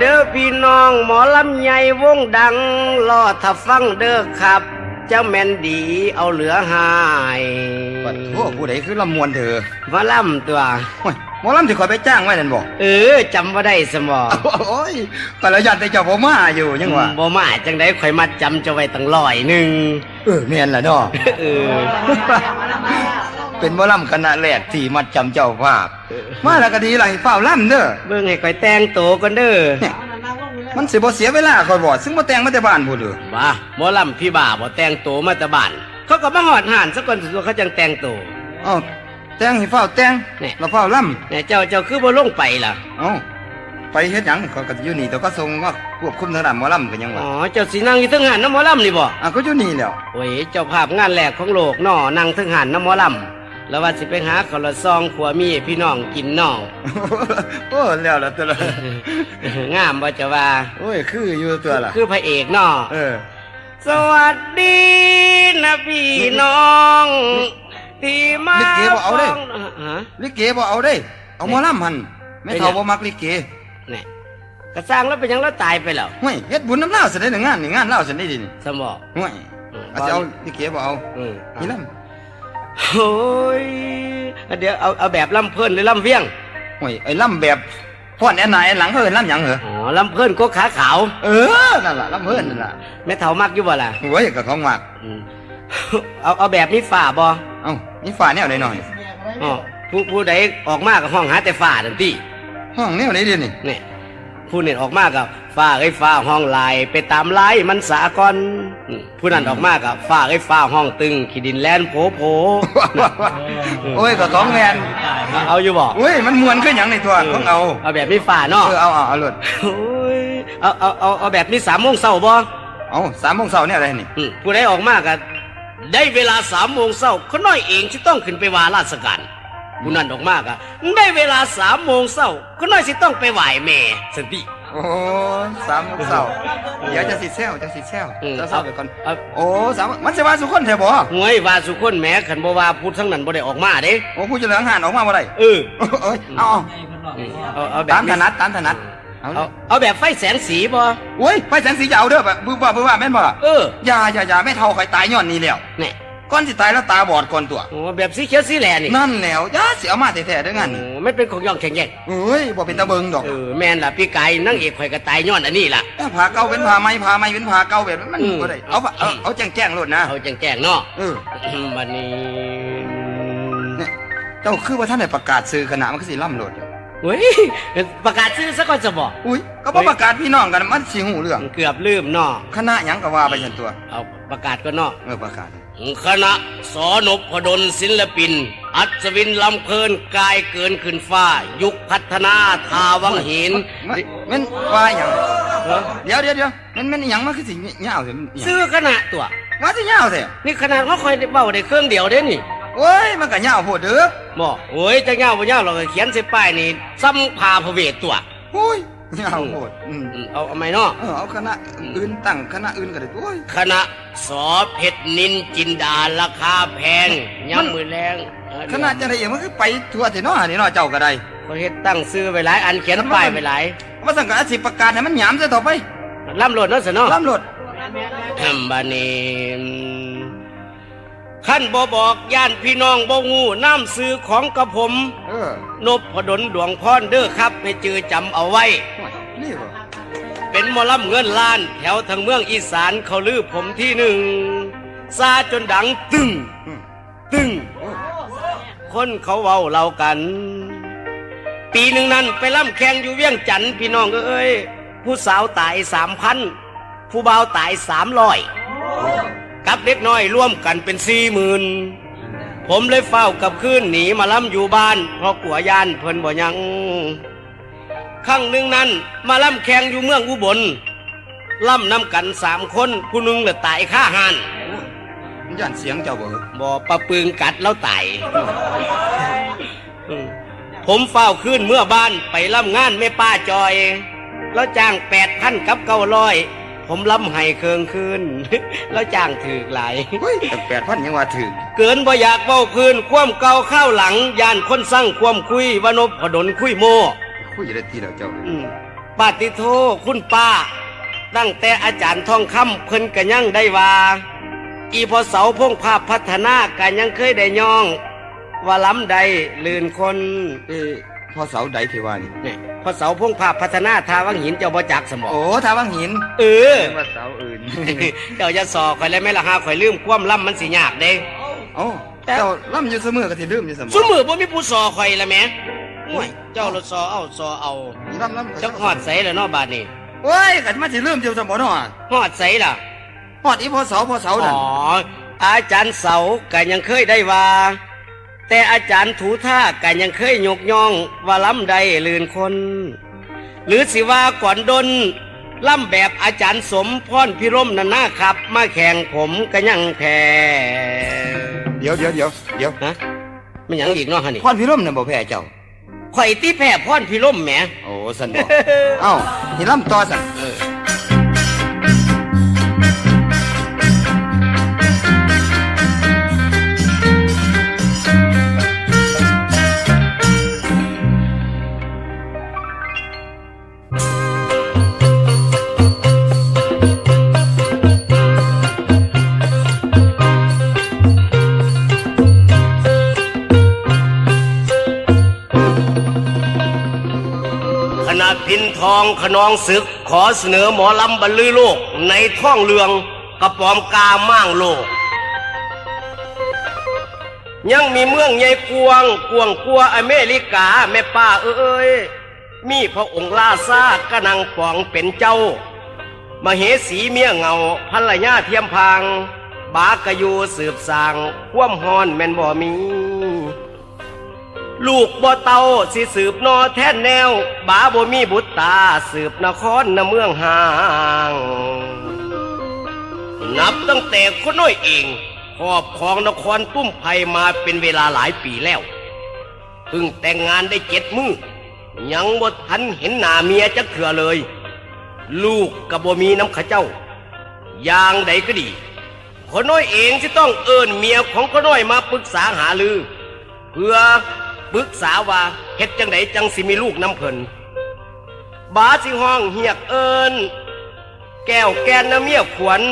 เด้อพี่น้องหมอลำใหญ่วงดังรอถ้าฟังเด้อครับเจ้าแม่นดีเอาเหลือหายปัดโอ้ผู้ใดคือลำมวนเถอะมาลำตัว โอ้ยหมอลำที่คอยไปจ้างไว้นั่นบอกเออจำว่าได้สมอโอ้ยก็แล้วยันแต่เจ้าผมมาอยู่ยังว่าบ่มาจังได้ข่อยมัดจำเจะไว้ตั้งร้อยหนึ่งเออแม่นล่ะเนาะ เออ เป็นหมอลำคณะแรกที่มัดจำเจ้าภาพ มาแล้วก็ดีล่ะให้เฝ้าลำเด้อเบิ่งให้ข่อยแต่งตัวก่อนเด้อเนี่ยมันสิบ่เสียเวลาคอยบอกซึ่งบ่แต่งมาแต่บ้านพูดเด้อบ้าหมอลำพี่บ่าบ่แต่งตัวมาแตะบ้าน เขาก็มาหอดห่านสักคนสุดเขาจังแต่งตัวเอ้าแต่งให้เฝ้าแต่งเนี่ยแล้วเฝ้าลเนี่ยเจ้าเจ้าคือบ่ลงไปล่ะำเอ้าไปเฮ็ดหยังเขาก็อยู่นี่แต่ก็ส่งมาควบคุมทางด้านหมอลำก็ยังอ๋ว่าอเจ้าสินั่งอยู่ถึงหันน้ำหมอลำนี่บ่อะก็อยู่นี่แหล้ว โอ้ย เจ้าภาพงานแรกของโลกน้อนั่งถึงหันน้ำหมอลำ แล้วว่าสิไปหาขาวละซองขัวมีให้พี่น้องกินน้องโอ้แล้วล่ะตัวละงามบ่จะว่าโอ้ยคืออยู่ตัวละคือพระเอกน้อเออ สวัสดีนะพี่น้องที่มาลิเกบ่เอาเด้ฟังฮะลิเกบ่เอาเด้ เอาหมอลำหันไม่เท่าบ่มักลิเกเนี่ยกระสร้างแล้วเป็นหยังแล้วตายไปแล้วห่วยเฮ็ดบุญน้ำเล่าวเสด็จงานนี่งานเล่าวเสด็จดินี่สมองห่วยอืมอาจจะเอาลิเกบ่เอาอืมนี่ล โอ้ยเดี๋ยวเอาเอาแบบลำเพิ่นหรือลำเวียงำห่วยไอ้ลำแบบพ่อนแอนนาแอนหลังเขาเอิ้นลำหยังเหรออ๋อลำเพิ่นก็ขาขาวเออนั่นล่ะลำเพิ่นนั่นล่ะแม่เฒ่ามักอยู่บ่ล่ะโอ้ยก็ของมากอืมเอาเอาแบบนี้ฝ่าบ่เอ้านี่ฝ่าแนวใดหน่อยอ๋อผู้ผู้ใดออกมากับห้องหาแต่ฝ่าทันทีห้องแนวไหนเดี๋ยวนี้เนี่ยผู้นี่ออกมากับฝ่าไอ้ฝ่าห้องลายไปตามลายมันสากอนอืม ผู้นั้นออกมากับฝ่าไอ้ฝ่าห้องตึง ขีดินแลนโผโผโอ้ยก็ของแมนเอาเอาอยู่บ่โอ้ยมันมวนขึ้นหยังในตัวของเอาเอาแบบนี้ฝ่าเนาะเออเอาเอาเอาเลยโอ้ยเอาเอาเอาเอาแบบนี้สามโมงเช้าบ่เอาสามโมงเช้าเนี่ยอะไรนี่อืมผู้ใดออกมากันได้เวลาสามโมงเช้าเขาน้อยเองที่ต้องขึ้นไปวาราชการผู้นั้นออกมากันได้เวลาสามโมงเช้าเขาน้อยสิต้องไปไหว้แม่สันติ โอ้ยสามโมงเช้าเดี๋ยวจะสิแซวจะสิแซวอืมจะเศร้าไปก่อนเอา โอ้สามมันจะว่าสุคนแท้บ่หวยว่าสุคนแหม้ขันบ่ว่าพูดทั้งนั้นบ่ได้ออกมาเด้โอ้ผู้เจะเหลืองหันออกมาบ่ได้เออเอ้ยเอาเอาอืมเอาเอาแบบตามถนัดตามถนัดเอาเอาเอาแบบไฟแสงสีบ่โอ้ยไปแสงสีจะเอาเด้อแบบบึ้บว่าบึ้บว่าแม่นบ่ล่ะเอออย่าอย่าอย่าไม่เท่าใครตายย้อนนี่แล้ว เนี่ย ก่อนสิตายแล้วตาบอดก่อนตัวโอ้แบบสีเขียวสีแหลนี่นั่นแล้วอย่าสิเอามาแท้ๆเด้องานโอ้นี่ไม่เป็นของย่องแข็งแยกเอ้ยบ่เป็นตาเบิงดอกเออแม่นล่ะพี่ไก่นั่งเอกข่อยก็ตายย้อนอันนี้ล่ะแต่ผ้าเก่าเป็นผ้าไหม้ผ้าไหม้เป็นผ้าเก่าแบบนั้นมันอืมบ่ได้เอาผ้าเอาเอาแจ้งๆโลดนะเอาแจ้งๆเนาะเออวันนี้เนี่ยเจ้าคือว่าท่านได้ประกาศซื้อคณะมันก็สิล่ำโลดเฮ้ยประกาศซื้อซะก่อนจะบอกอุ้ยก็บ่ประกาศพี่น้องกันมันสิหูเรื่องเกือบลืมเนาะคณะหยังก็ว่าไปซั่นตัว เอาประกาศก็เนาะเออประกาศ คณะสอนพดลศิลปิน อัศวินลำเพลินกายเกินขึ้นฟ้า ยุคพัฒนาทาวังหินมันแม่นว่าหยังเออเดี๋ยวเดี๋ยวเดี๋ยวแม่นแม่นหยังมันคือสิยาวแท้มันหยังซื้อคณะตัวว่าสิยาวแท้นี่ขนาดเขาคอยได้เบ้าได้เครื่องเดียวเด้นี่โอ้ยมันก็ยาวโพดเด้อบอกโอ้ยจะเงาบ่เงาเราก็เขียนใส่ป้ายนี่ซ้ำพาพระเวทตัวโอ้ยยาวโพดอืมอืมเอาเอาไหมเนาะเออเอาคณะอื่นตั้งคณะอื่นก็ได้โอ้ยคณะ สอเพชรนินจินดาราคาแพงมันย้ำมือแรงเออคณะจังได๋มันคือไปทั่วที่เนาะนี่เนาะเจ้าก็ได้เขาเฮ็ดตั้งซื้อไปหลายอันเขียนป้ายไปหลายว่าสั่งก็อาจสิประกาศให้มันหยามซะต่อไปล่ำโหลดเนาะสนอล่ำโลดอืมบานีขั้นบ่บอกย่านพี่น้องบ่งูน้ำซื้อของกระผมเออนพดลดวงพรเด้อครับให้จือจำเอาไว้โอ้ยนี่บ่ เป็นมอลำเงินล้าน แถวทางเมืองอีสานเขาลือผมที่หนึ่งซาจนดังตึงตึงคนเขาเว้าเรากัน ปีหนึ่งนั้นไปล่ำแข่งอยู่เวียงจันทน์พี่น้องเอ้ยผู้สาวตายสามพันผู้บ่าวตายสามร้อยกับเด็กน้อยร่วมกันเป็นสี่หมื่นผมเลยเฝ้ากับคืนหนีมาล่ำอยู่บ้านเพราะกลัวยานเพิ่นบ่ยัง ครั้งหนึ่งนั้น มาล่ำแข่งอยู่เมืองอุบลล่ำนำกันสามคนผู้หนึงเลยตายฆ่าหันมันย่านเสียงเจ้าบ่เหรอบ่ปะปึงกัดแล้วตายอืมผมเฝ้าขึ้นเมื่อบ้านไปล่ำงานแม่ป้าจอย แล้วจ้างแปดพันกับเก้าร้อยผมล่ำให้เคืองคืนแล้วจ้างถือหลายเฮ้ยแต่8,000ยังว่าถึงเกินบ่อยากเบ้าพื้นความเก่าข้าวหลังย่านคนสร้างความคุยว่านบผดลคุยโม คุยได้ทีแล้วเจ้าอืมปาติโทคุณป้า ตั้งแต่อาจารย์ทองคำเพิ่นก็ยังได้ว่า อีพอเสาพงภาพพัฒนากันยังเคยได้ย่อง ว่าล้ำใดลื่นคนเอ้พ่อเสาใดที่ว่านี่นี่พอเสาพงภาพพัฒนาทาวังหินเจ้าบ่จักสมองโอ้ทาวังหินเออ ว่าเสาอื่น เจ้าจะสอข่อยแล้วไหม่ละหาข่อยลืมความล่ำมันสิยากเด้โอ้เจ้าล่ำอยู่เสมอก็สิลืมอยู่เสมอสมือบ่มีผู้สอข่อยละแหม่โอ้ยเจ้ารถสอเอาสอเอาล่ำล่ำจักฮอดใสแล้วเนาะบาดนี้โอ้ยกันมาสิลืมอยู่เสมอเนาะฮอดใสล่ะฮอดอีพ่อเสาพ่อเสาอ๋นั่นออาจารย์เสาก็ยังเคยได้ว่า แต่อาจารย์ถูท่าก็ยังเคยยกย่อง ว่าล้ำใดลื่นคน หรือสิว่าก่อนดนล่ำแบบอาจารย์สมพรพิรมนั่นนะครับ มาแข่งผมก็ยังแพ้เดี๋ยวเดี๋ยวเดี๋ยวเดี๋ยวนะไม่หยังอีกเนาะฮะนี่พรพิรมน่ะบ่แพ้เจ้า ข่อยที่แพ้พรพิรมแหมโอ้สันบอกเอ้านี่ล่ำต่อสัน ทองขนองศึก ขอเสนอหมอลำบรรลือโลก ในท่องเรืองกระปอมกาม่างโลก ยังมีเมืองใหญ่กวง กวงกลัวอเมริกาแม่ป้าเอ้ย มีพระองค์ลาซากระนังปองเป็นเจ้า มเหสีเมียเงาภรรยาเทียมพัง บากะยูสืบสางควมฮอนแม่นบ่มี ลูกบ่เตาสิสืบนอแท่นแนว บาบ่มีบุตรตาสืบนครนเมืองห่าง นับตั้งแต่คนน้อยเองครอบครองนครตุ้มไผมาเป็นเวลาหลายปีแล้วเพิ่งแต่งงานได้เจ็ดมือยังบ่ทันเห็นหน้าเมียจักเถื่อเลย ลูกกับบ่มีน้ำข้าเจ้า อย่างใดก็ดีคนน้อยเองที่ต้องเอิ้นเมียของคนน้อยมาปรึกษาหาลือ เพื่อ ปรึกษาว่าเฮ็ดจังไดจังสิมีลูกน้ำเพิ่นบาสิห้องเหียกเอิญแก้วแกนน้ำเมียขวัญ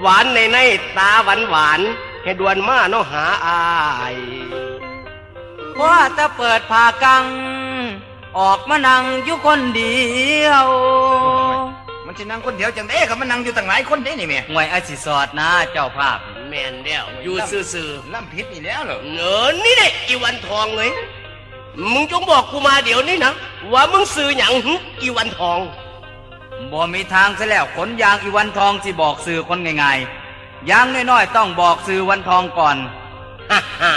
หวานในในตาหวานหวานๆให้ดวนมาเนาะหาอายว่าจะเปิดผ่ากัง ออกมานั่งอยู่คนเดียว มันสินั่งคนเดียวจังเด้ก็มันนั่งอยู่ตั้งหลายคนเด้นี่แม่ห่วยอาสิสอดนะเจ้าภาพ แม่นแล้วอยู่ซื่อล่ำผิดนี่แล้วเหรอๆเออนี่เด็อีวันทองเลยมึงจงบอกกูมาเดี๋ยวนี้นะว่ามึงซื้อหยังหึอีวันทองบ่มีทางซะแล้วขนยางอีวันทองสิบอกสื่อคนง่ายๆอยางน้อยๆต้องบอกสื่อวันทองก่อนฮ่าฮ่า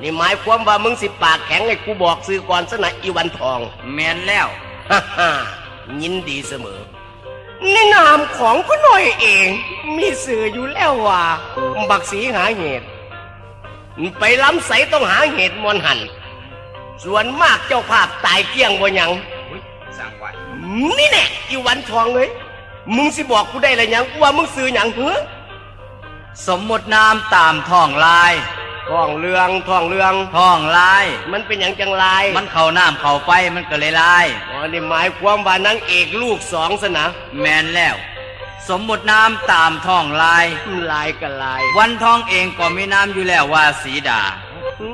นี่หมายความว่ามึงสิปากแข็งให้กูบอกซื้อก่อนสนะอีวันทอง แมนแล้วฮ่าฮ่ายินดีเสมอ ในนามของพ่อหน่อยเอง มีสื่ออยู่แล้วว่า บักสีหาเหตุ ไปล้ำใสต้องหาเหตุมวลหัน ส่วนมากเจ้าภาพตายเกลี้ยงบ่ยังอุ๊ยสร้างว้นี่แน่อีวันทองเลย มึงสิบอกกูได้เลยยังว่ามึงซื้อหยังเหรอสมมตินามตามท้องลาย ท่องเรืองท่องเรือง ท้องลาย มันเป็นอย่างจังไรมันเข้าน้ำเข้าไฟมันก็เลยลาย อ๋อนี่หมายความว่านางเอกลูกสองสนะแมนแล้ว สมมุตินามตามท้องลาย ลายกับลายวันทองเองก็มีนามอยู่แล้วว่าสีดา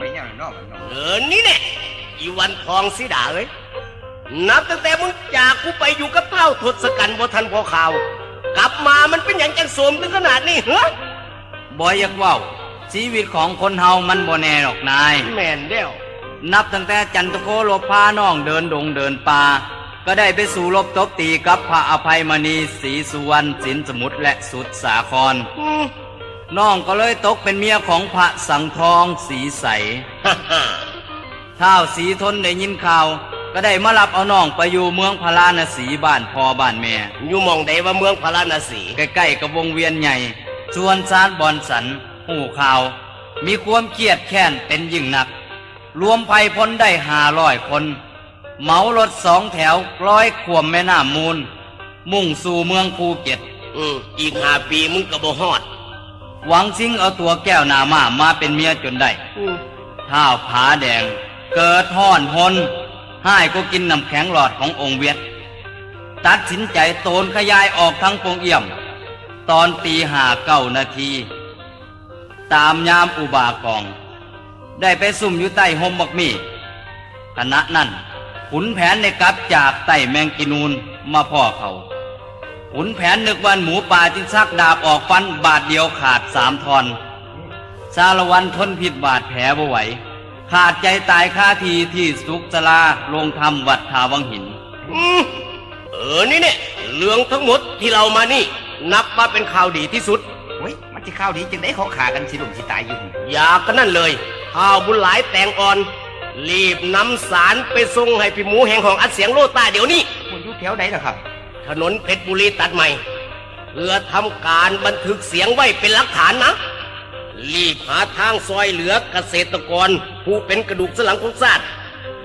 ไปยังนอกมันนอกเออนี่แน่อีวันทองสิดาเอ้ยนับตั้งแต่มึงจากกูไปอยู่กับเท่าทศกัณฐ์บ่ทันพอข่าว กลับมามันเป็นอย่างจังโสมถึงขนาดนี้เหรอ บอยากเว่า ชีวิตของคนเฮามันบ่แน่หรอกนาย แม่นเดียวนับตั้งแต่จันทโคลบพาน้องเดินดงเดินป่า ก็ได้ไปสู่รบตบตีกับพระอภัยมณีศรีสุวรรณสินสมุทรและสุดสาคร อืมน้องก็เลยตกเป็นเมียของพระสังทองสีใสฮ่าฮ่าท้าวสีทนได้ยินข่าว ก็ได้มารับเอาน้องไปอยู่เมืองพาราณสีบ้านพ่อบ้านแม่ อยู่หมองใดว่าเมืองพาราณสีใกล้ๆกับวงเวียนใหญ่ ชวนซานบอนสัน หูข่าว มีความเครียดแค้นเป็นยิ่งหนัก รวมภัยพลได้ห้าร้อยคน เหมารถสองแถวร้อยขวมแม่น้ำมูล มุ่งสู่เมืองภูเก็ตอืมอีกห้าปีมึงก็บ่ฮอด หวังซิงเอาตัวแก้วนามามาเป็นเมียจนได้อืมท้าวผาแดง เกิดห่อนหนให้ก็กินน้ำแข็งหลอดขององค์เวียด ตัดสินใจโตนขยายออกทั้งปวงเอี่ยม ตอนตีห้าเก้านาที ตามยามอุบากอง ได้ไปซุ่มอยู่ใต้หมบักมีขณะนั้นขุนแผนในกลับจากใต้แมงกินูนมาพ่อเขาขุนแผนนึกวันหมูป่าจึงซักดาบออกฟันบาดเดียวขาดสามทอนสารวันทนพิษบาดแผลบ่ไหว ขาดใจตายคาทีที่สุกสลาลงทำวัดทาวังหินอเออนี่เนี่ยเรื่องทั้งหมดที่เรามานี่ นับว่าเป็นข่าวดีที่สุด จะข้าวดีจึงได้เขาขากันสิลุมสิตายอยู่อยากกันนั่นเลยข้าวบุญหลายแตงอ่อน รีบนำสารไปส่งให้พี่หมูแห่งของอัดเสียงโลตาเดี๋ยวนี้คุณอยู่แถวไหนล่ะครับ ถนนเพชรบุรีตัดใหม่ เพื่อทำการบันทึกเสียงไว้เป็นหลักฐานนะ รีบหาทางซอยเหลือเกษตรกร ผู้เป็นกระดูกสันหลังของชาติ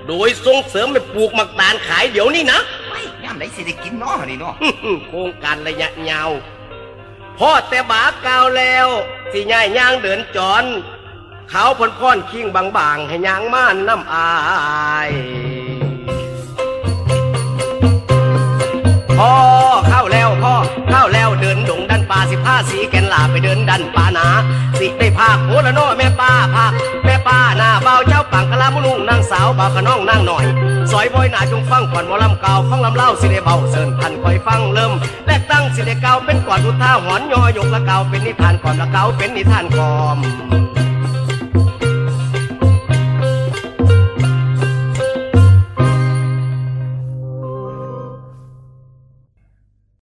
โดยส่งเสริมไปปลูกหมักตาลขายเดี๋ยวนี้นะไอ้ยย่ำไหนสิได้กินเนาะนี่เนาะโครงการระยะยาว พ่อแต่บากาวแล้วสิย่ายย่างเดินจอนเขาพนพ่อนคิงบางๆให้ย่างม่านน้ำอายพ่อเข้าแล้วพ่อเข้าแล้วเดินดงดันป่าสิผ้าสีแกนลาไปเดินดันป่าหนา สิได้ภาคโหละโนแม่ป้าภาคแม่ป้าหน้าเบา ลามุนุ่งนางสาวบ่าวขน้องนางหน่อยซอยบอยหนาจงฟังก่อนหมอลำเก่าฟังลำเล่าสิได้เบาเสินพันคอยฟังเริ่ม และตั้งสิได้เก่าเป็นก่อนอุท่าหอนยอยกละเก่าเป็นนิทานก่อนละเก่าเป็นนิทานกอม